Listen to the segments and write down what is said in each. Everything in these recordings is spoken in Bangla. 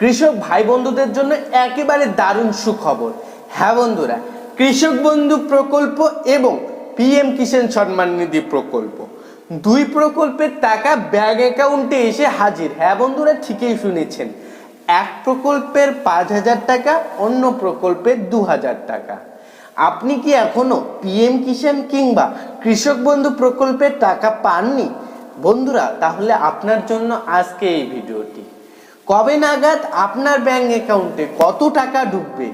কৃষক ভাই বন্ধুদের জন্য একেবারে দারুণ সুখবর। হ্যাঁ বন্ধুরা, কৃষক বন্ধু প্রকল্প এবং পিএম কিষাণ সম্মান নিধি প্রকল্প। দুই প্রকল্পের টাকা ব্যাঙ্ক অ্যাকাউন্টে এসে হাজির। হ্যাঁ বন্ধুরা, ঠিকই শুনেছেন। এক প্রকল্পের পাঁচ হাজার টাকা, অন্য প্রকল্পের দু হাজার টাকা। আপনি কি এখনও পিএম কিষাণ কিংবা কৃষক বন্ধু প্রকল্পের টাকা পাননি? বন্ধুরা, তাহলে আপনার জন্য আজকে এই ভিডিওটি। কবে নাগাদ আপনার ব্যাংক অ্যাকাউন্টে কত টাকা ঢুকবে?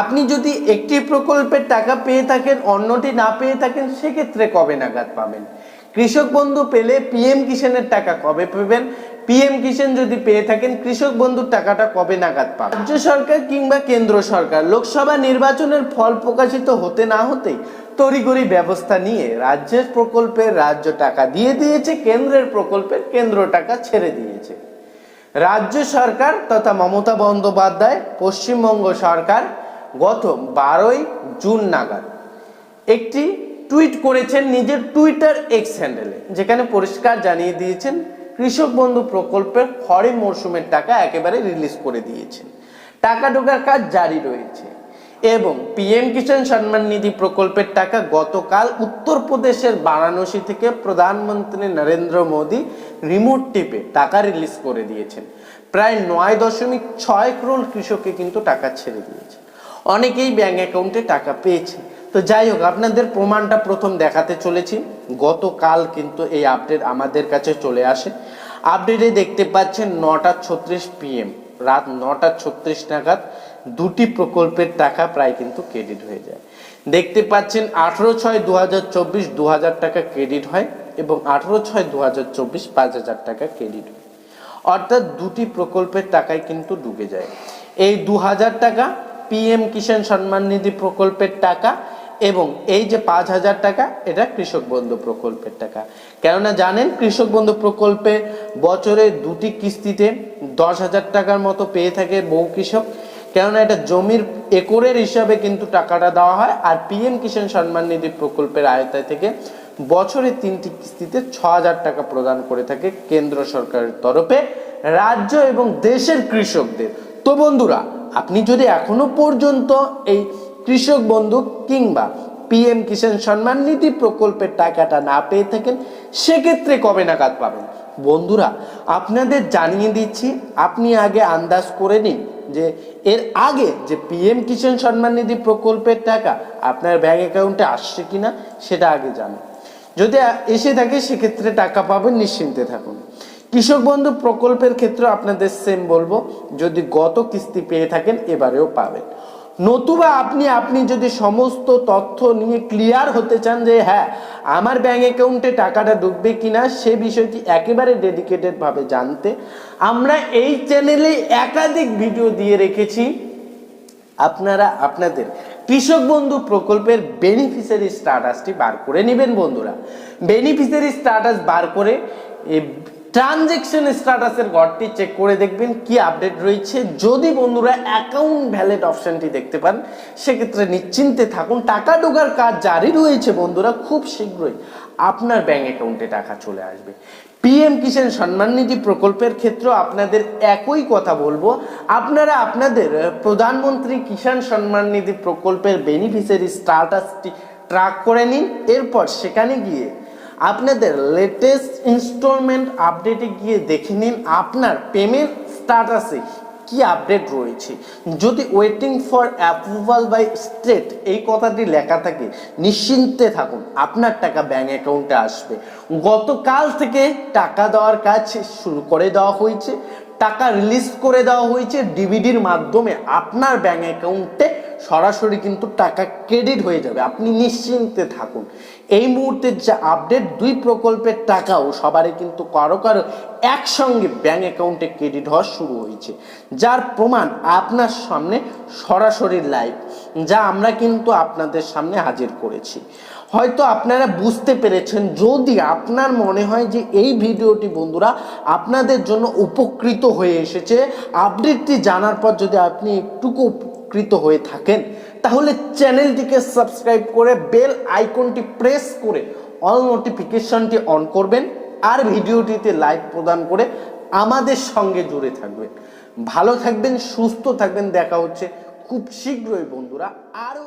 আপনি যদি একটি প্রকল্পের টাকা পেয়ে থাকেন, অন্যটি না পেয়ে থাকেন, সেক্ষেত্রে কবে নাগাদ পাবেন? কৃষক বন্ধু পেলে পিএম কিষাণের টাকা কবে পাবেন? পিএম কিষাণ যদি পেয়ে থাকেন, কৃষক বন্ধুর টাকাটা কবে নাগাদ পাবেন? রাজ্য সরকার কিংবা কেন্দ্র সরকার, লোকসভা নির্বাচনের ফল প্রকাশিত হতে না হতেই তড়িঘড়ি ব্যবস্থা নিয়ে রাজ্যের প্রকল্পের রাজ্য টাকা দিয়ে দিয়েছে, কেন্দ্রের প্রকল্পের কেন্দ্র টাকা ছেড়ে দিয়েছে। রাজ্য সরকার তথা মমতা বন্দ্যোপাধ্যায়, পশ্চিমবঙ্গ সরকার গত বারোই জুন নাগাদ একটি টুইট করেছেন নিজের টুইটার এক্স হ্যান্ডেলে, যেখানে পরিষ্কার জানিয়ে দিয়েছেন কৃষক বন্ধু প্রকল্পের খড়ে মরশুমের টাকা একেবারে রিলিজ করে দিয়েছেন। টাকা ঢোকার কাজ জারি রয়েছে। এবং পিএম কিষাণ সম্মান নিধি প্রকল্পের টাকা গতকাল উত্তরপ্রদেশের বারাণসী থেকে প্রধানমন্ত্রী নরেন্দ্র মোদী রিমোট টিপে টাকা রিলিজ করে দিয়েছেন। প্রায় নয় দশমিক ছয় করোড় কৃষককে কিন্তু টাকা ছেড়ে দিয়েছে। অনেকেই ব্যাঙ্ক অ্যাকাউন্টে টাকা পেয়েছে। তো যাই হোক, আপনাদের প্রমাণটা প্রথম দেখাতে চলেছি। গতকাল কিন্তু এই আপডেট আমাদের কাছে চলে আসে। আপডেটে দেখতে পাচ্ছেন নটা ছত্রিশ পিএম রাত নটা ছত্রিশ নাগাদ দুটি প্রকল্পের টাকা প্রায় কিন্তু ক্রেডিট হয়ে যায়। দেখতে পাচ্ছেন আঠেরো ছয় দু হাজার চব্বিশ দু হাজার টাকা ক্রেডিট হয় এবং আঠেরো ছয় দু হাজার চব্বিশ পাঁচ হাজার টাকা ক্রেডিট হয়। অর্থাৎ দুটি প্রকল্পের টাকায় কিন্তু ডুবে যায়। এই দু হাজার টাকা পিএম কিষাণ সম্মান নিধি প্রকল্পের টাকা এবং এই যে পাঁচ হাজার টাকা, এটা কৃষক বন্ধু প্রকল্পের টাকা। কেননা জানেন, কৃষক বন্ধু প্রকল্পে বছরে দুটি কিস্তিতে দশ হাজার টাকার মতো পেয়ে থাকে বহু কৃষক। কেননা এটা জমির একরের হিসাবে কিন্তু টাকাটা দেওয়া হয়, আর পিএম কিষাণ সম্মান নিধি প্রকল্পের আয়তায় থেকে বছরে তিনটি কিস্তিতে ছ হাজার টাকা প্রদান করে থাকে কেন্দ্র সরকারের তরফে রাজ্য এবং দেশের কৃষকদের। তো বন্ধুরা, আপনি যদি এখনও পর্যন্ত এই কৃষক বন্ধু কিংবা পিএম কিষাণ সম্মান নিধি প্রকল্পের টাকাটা না পেয়ে থাকেন, সেক্ষেত্রে কবে নাগাদ পাবেন? বন্ধুরা, আপনাদের জানিয়ে দিচ্ছি, আপনি আগে আন্দাজ করে নিন যে এর আগে যে পিএম কিষাণ সম্মান নিধি প্রকল্পের টাকা আপনার ব্যাঙ্ক অ্যাকাউন্টে আসছে কিনা, সেটা আগে জানুন। যদি এসে থাকে, সেক্ষেত্রে টাকা পাবেন, নিশ্চিন্তে থাকুন। কৃষক বন্ধু প্রকল্পের ক্ষেত্রে আপনাদের সেম বলব, যদি গত কিস্তি পেয়ে থাকেন, এবারেও পাবেন। নতুবা আপনি আপনি যদি সমস্ত তথ্য নিয়ে ক্লিয়ার হতে চান যে হ্যাঁ আমার ব্যাঙ্ক অ্যাকাউন্টে টাকাটা ঢুকবে কিনা, সে বিষয়টি একেবারে ডেডিকেটেডভাবে জানতে। আমরা এই চ্যানেলে একাধিক ভিডিও দিয়ে রেখেছি। আপনারা, আপনাদের কৃষক বন্ধু প্রকল্পের বেনিফিশিয়ারি স্ট্যাটাসটি বার করে নেবেন বন্ধুরা। বেনিফিশিয়ারি স্ট্যাটাস বার করে ট্রানজেকশন স্ট্যাটাসের ঘরটি চেক করে দেখবেন, কি আপডেট রয়েছে। যদি বন্ধুরা অ্যাকাউন্ট ভ্যালিড অপশনটি দেখতে পান, সেক্ষেত্রে নিশ্চিন্তে থাকুন। টাকা ঢোকার কাজ জারি রয়েছে বন্ধুরা, খুব শীঘ্রই আপনার ব্যাঙ্ক অ্যাকাউন্টে টাকা চলে আসবে। পিএম কিষাণ সম্মান নিধি প্রকল্পের ক্ষেত্রেও আপনাদের একই কথা বলব। আপনারা আপনাদের প্রধানমন্ত্রী কিষাণ সম্মান নিধি প্রকল্পের বেনিফিশিয়ারি স্ট্যাটাসটি ট্র্যাক করে নিন। এরপর সেখানে গিয়ে আপনাদের লেটেস্ট ইনস্টলমেন্ট আপডেটে গিয়ে দেখে নিন আপনার পেমেন্ট স্ট্যাটাসে কি আপডেট রয়েছে। যদি waiting for approval by state এই কথাটি লেখা থাকে, নিশ্চিন্তে থাকুন, আপনার টাকা ব্যাঙ্ক অ্যাকাউন্টে আসবে। গতকাল থেকে টাকা দেওয়ার কাজ শুরু করে দেওয়া হয়েছে, টাকা রিলিজ করে দেওয়া হয়েছে ডিভিডির মাধ্যমে আপনার ব্যাঙ্ক অ্যাকাউন্টে সরাসরি কিন্তু টাকা ক্রেডিট হয়ে যাবে। আপনি নিশ্চিন্তে থাকুন। এই মুহূর্তে যে আপডেট দুই প্রকল্পের টাকাও সবারই কিন্তু কারও কারও একসঙ্গে ব্যাঙ্ক অ্যাকাউন্টে ক্রেডিট হওয়া শুরু হয়েছে। যার প্রমাণ আপনার সামনে সরাসরি লাইভ যা আমরা কিন্তু আপনাদের সামনে হাজির করেছি। হয়তো আপনারা বুঝতে পেরেছেন, যদি আপনার মনে হয় যে এই ভিডিওটি বন্ধুরা আপনাদের জন্য উপকৃত হয়ে এসেছে আপডেটটি জানার পর যদি আপনি একটুকু উপকৃত হয়ে থাকেন, তাহলে চ্যানেলটিকে সাবস্ক্রাইব করে বেল আইকনটি প্রেস করে অল নোটিফিকেশনটি অন করবেন আর ভিডিওটিতে লাইক প্রদান করে আমাদের সঙ্গে জুড়ে থাকবেন। ভালো থাকবেন, সুস্থ থাকবেন, দেখা হচ্ছে খুব শীঘ্রই বন্ধুরা, আরও